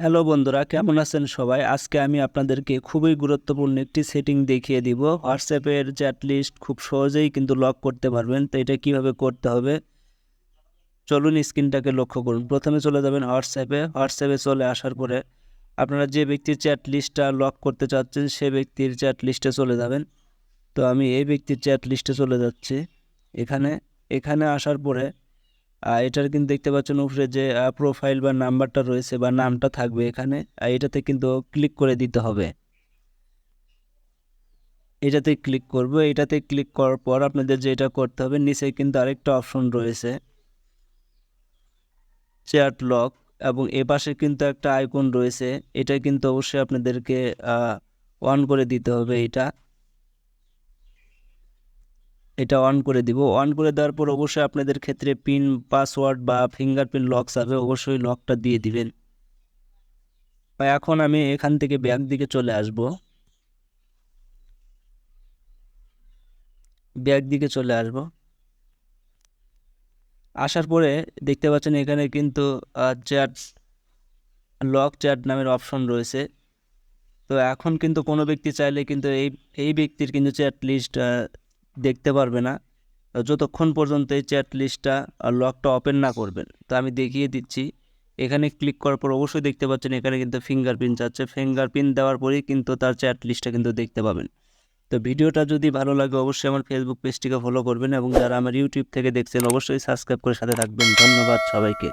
Hello বন্ধুরা, কেমন আছেন সবাই? আজকে আমি আপনাদেরকে খুবই গুরুত্বপূর্ণ একটি সেটিং দেখিয়ে দিব। হোয়াটসঅ্যাপের চ্যাট লিস্ট খুব সহজেই কিন্তু লক করতে পারবেন। তো এটা কীভাবে করতে হবে? চলুন স্ক্রিনটাকে লক্ষ্য করুন। প্রথমে চলে যাবেন হোয়াটসঅ্যাপে হোয়াটসঅ্যাপে চলে আসার পরে আপনারা যে ব্যক্তির চ্যাট লিস্টটা লক করতে চাচ্ছেন, সে ব্যক্তির চ্যাট লিস্টে চলে যাবেন। তো আমি এই ব্যক্তির চ্যাট লিস্টে চলে যাচ্ছি। এখানে এখানে আসার পরে এটার কিন্তু দেখতে পাচ্ছেন উপরে যে প্রোফাইল বা নাম্বারটা রয়েছে বা নামটা থাকবে এখানে এটাতে কিন্তু ক্লিক করে দিতে হবে। এটাতে ক্লিক করব, এটাতে ক্লিক করার পর আপনাদের যেটা করতে হবে, নিচে কিন্তু আরেকটা অপশন রয়েছে। চ্যাট লক এবং এ পাশে কিন্তু একটা আইকন রয়েছে, এটা কিন্তু অবশ্যই আপনাদেরকে অন করে দিতে হবে এটা। এটা অন করে দিব। অন করে দেওয়ার পর অবশ্যই আপনাদের ক্ষেত্রে পিন পাসওয়ার্ড বা ফিঙ্গারপ্রিন্ট লক যাবে অবশ্যই লকটা দিয়ে দিবেন। এখন আমি এখান থেকে ব্যাক দিকে চলে আসব। ব্যাক দিকে চলে আসব। আসার পরে দেখতে পাচ্ছেন এখানে কিন্তু চ্যাট লক চ্যাট নামের অপশন রয়েছে। তো এখন কিন্তু কোনো ব্যক্তি চাইলে কিন্তু এই এই ব্যক্তির কিন্তু চ্যাট লিস্ট দেখতে পারবে না। যতক্ষণ পর্যন্ত এই চ্যাট লিস্টটা লকটা ওপেন না করবেন, তো আমি দেখিয়ে দিচ্ছি। এখানে ক্লিক করার পর অবশ্যই দেখতে পাচ্ছেন এখানে কিন্তু ফিঙ্গারপ্রিন্ট যাচ্ছে ফিঙ্গারপ্রিন্ট দেওয়ার পরেই কিন্তু তার চ্যাট লিস্টটা কিন্তু দেখতে পাবেন। তো ভিডিওটা যদি ভালো লাগে অবশ্যই আমার ফেসবুক পেজটিকে ফলো করবেন এবং যারা আমার ইউটিউব থেকে দেখছেন অবশ্যই সাবস্ক্রাইব করে সাথে থাকবেন। ধন্যবাদ সবাইকে।